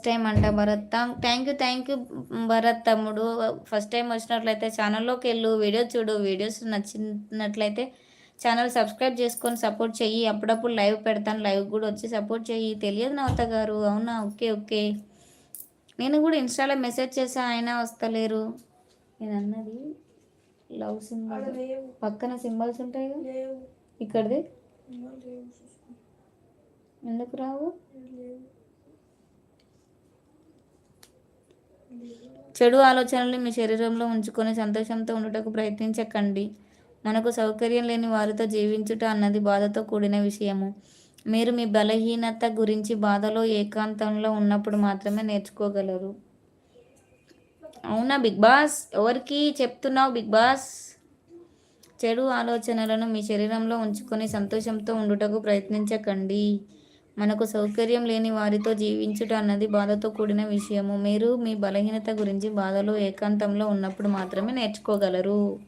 First time అంట Bharat. Thank you thank you Bharat తమ్ముడు. First time వచ్చినట్లయితే ఛానల్లోకి వెళ్ళు వీడియో చూడు. వీడియోస్ నచ్చినట్లయితే ఛానల్ సబ్స్క్రైబ్ చేసుకొని సపోర్ట్ చెయ్యి. అప్పుడప్పుడు లైవ్ పెడతాను. లైవ్ కూడా వచ్చి సపోర్ట్ చెయ్యి. తెలియదు నవత గారు. అవునా? Okay okay. నేను కూడా ఇన్స్టాలో మెసేజ్ చేసా అయినా వస్తలేరు. నేను అన్నది లవ్. సింబల్ పక్కన సింబల్స్ ఉంటాయి కదా ఇక్కడది? ఎందుకు రావు? చెడు ఆలోచనలు మీ శరీరంలో ఉంచుకొని సంతోషంతో ఉండటకు ప్రయత్నించకండి. మనకు సౌకర్యం లేని వారితో జీవించుట అన్నది బాధతో కూడిన విషయము. మీరు మీ బలహీనత గురించి బాధలో ఏకాంతంలో ఉన్నప్పుడు మాత్రమే నేర్చుకోగలరు. అవునా బిగ్ బాస్? ఎవరికి చెప్తున్నావు బిగ్ బాస్? చెడు ఆలోచనలను మీ శరీరంలో ఉంచుకొని సంతోషంతో ఉండుటకు ప్రయత్నించకండి. మనకు సౌకర్యం లేని వారితో జీవించుట అన్నది బాధతో కూడిన విషయము. మీరు మీ బలహీనత గురించి బాధలో ఏకాంతంలో ఉన్నప్పుడు మాత్రమే నేర్చుకోగలరు.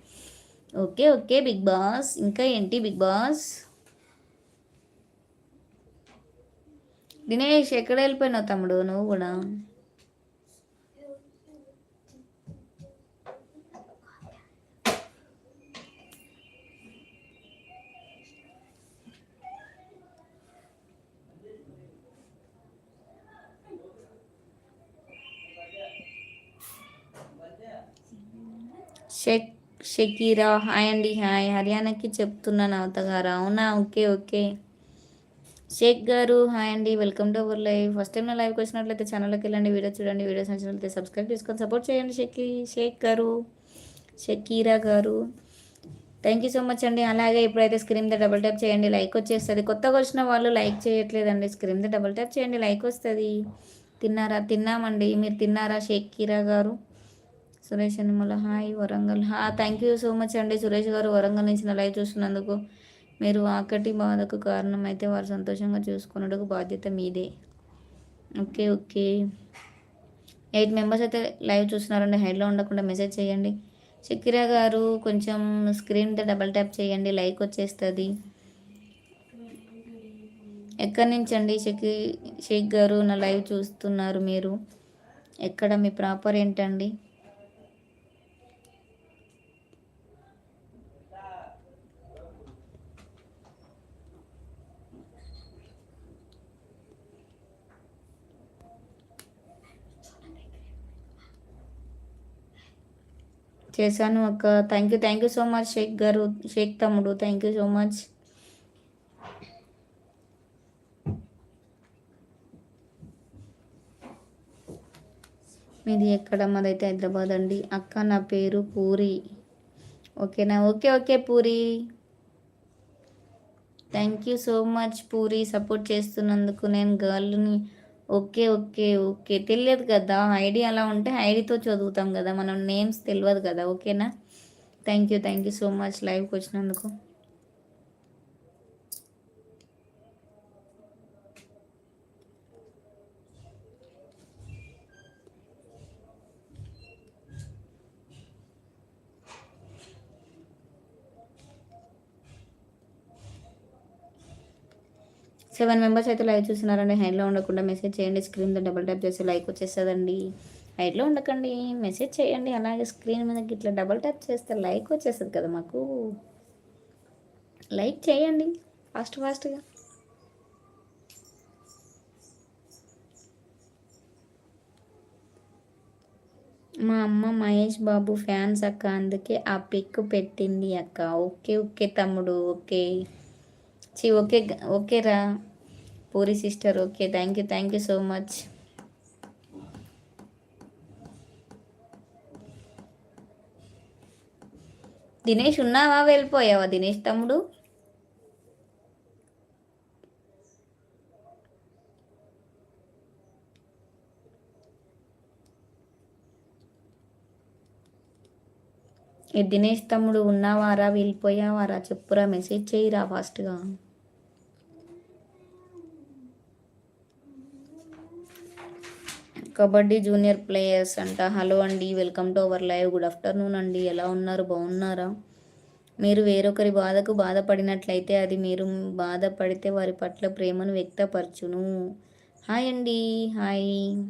Okay okay Bigg Boss. ఇంకా ఏంటి బిగ్ బాస్? దినేష్ ఎక్కడ వెళ్ళిపోయినావు తమ్ముడు? నువ్వు కూడా? షెక్ షకీరా హాయ్ అండి హాయ్. హర్యానాకి చెప్తున్నాను అవతగారు అవునా? Okay okay. షేక్ గారు హాయ్ అండి. Welcome to our live. First time నా లైవ్కి వచ్చినట్లయితే ఛానల్కి వెళ్ళండి వీడియో చూడండి వీడియోస్ నచ్చినట్లయితే సబ్స్క్రైబ్ చేసుకొని సపోర్ట్ చేయండి షకీ షేక్ గారు షకీరా గారు. థ్యాంక్ యూ సో మచ్ అండి. అలాగే ఇప్పుడైతే స్క్రీన్ ద డబుల్ ట్యాప్ చేయండి లైక్ వచ్చేస్తుంది. కొత్తగా వచ్చిన వాళ్ళు లైక్ చేయట్లేదండి. స్క్రీన్ ద డబుల్ ట్యాప్ చేయండి లైక్ వస్తుంది. తిన్నారా? తిన్నామండి. మీరు తిన్నారా షేకీరా గారు? సురేష్ అనిమల హాయ్ వరంగల్. హా థ్యాంక్ యూ సో మచ్ అండి సురేష్ గారు వరంగల్ నుంచి నా లైవ్ చూస్తున్నందుకు. మీరు ఆకటి బాధకు కారణం అయితే వారు సంతోషంగా చూసుకున్నట్టుకు బాధ్యత మీదే. Okay okay. ఎయిట్ మెంబర్స్ అయితే లైవ్ చూస్తున్నారండి హైడ్లో ఉండకుండా మెసేజ్ చేయండి. షకిరా గారు కొంచెం స్క్రీన్ డబల్ ట్యాప్ చేయండి లైక్ వచ్చేస్తుంది. ఎక్కడి నుంచి అండి షకి షేక్ గారు నా లైవ్ చూస్తున్నారు మీరు? ఎక్కడ మీ ప్రాపర్ ఏంటండి? చేశాను అక్క. Thank you thank you so much Shaik గారు షేక్ తమ్ముడు. థ్యాంక్ యూ సో మచ్ మీది ఎక్కడ? మాదైతే హైదరాబాద్ అండి. అక్క నా పేరు పూరి. ఓకేనా? Okay okay Puri. Thank you so much Puri. Support చేస్తున్నందుకు నేను గర్ల్ని ఓకే ఓకే ఓకే. తెలియదు కదా. ఐడి అలా ఉంటే ఐడితో చదువుతాం కదా. మనం నేమ్స్ తెలియదు కదా. ఓకేనా? Thank you thank you so much లైవ్కి వచ్చినందుకు. సెవెన్ మెంబర్స్ అయితే లైవ్ చూస్తున్నారండి. హైట్లో ఉండకుండా మెసేజ్ చేయండి. స్క్రీన్లో డబుల్ ట్యాప్ చేసి లైక్ వచ్చేస్తుందండి. హైట్లో ఉండకండి. మెసేజ్ చేయండి. అలాగే స్క్రీన్ మీద ఇట్లా డబుల్ ట్యాప్ చేస్తే లైక్ వచ్చేస్తుంది కదా మాకు. లైక్ చేయండి. ఫాస్ట్ ఫాస్ట్గా. మా అమ్మ మహేష్ బాబు ఫ్యాన్స్ అక్క అందుకే ఆ పిక్ పెట్టింది అక్క. ఓకే ఓకే తమ్ముడు. ఓకే. చీ ఓకే ఓకే రా Puri sister okay. Thank you thank you so much. Dinesh ఉన్నావా? వెళ్ళిపోయావా దినేష్ తమ్ముడు? దినేష్ తమ్ముడు ఉన్నావారా వెళ్ళిపోయావారా? చెప్పురా మెసేజ్ చేయిరా ఫాస్ట్గా? కబడ్డీ జూనియర్ ప్లేయర్స్ అంట. హలో అండి welcome to our live. Good afternoon అండి. ఎలా ఉన్నారు? బాగున్నారా? మీరు వేరొకరి బాధకు బాధపడినట్లయితే అది మీరు బాధపడితే వారి పట్ల ప్రేమను వ్యక్తపరచును. హాయ్ అండి హాయ్.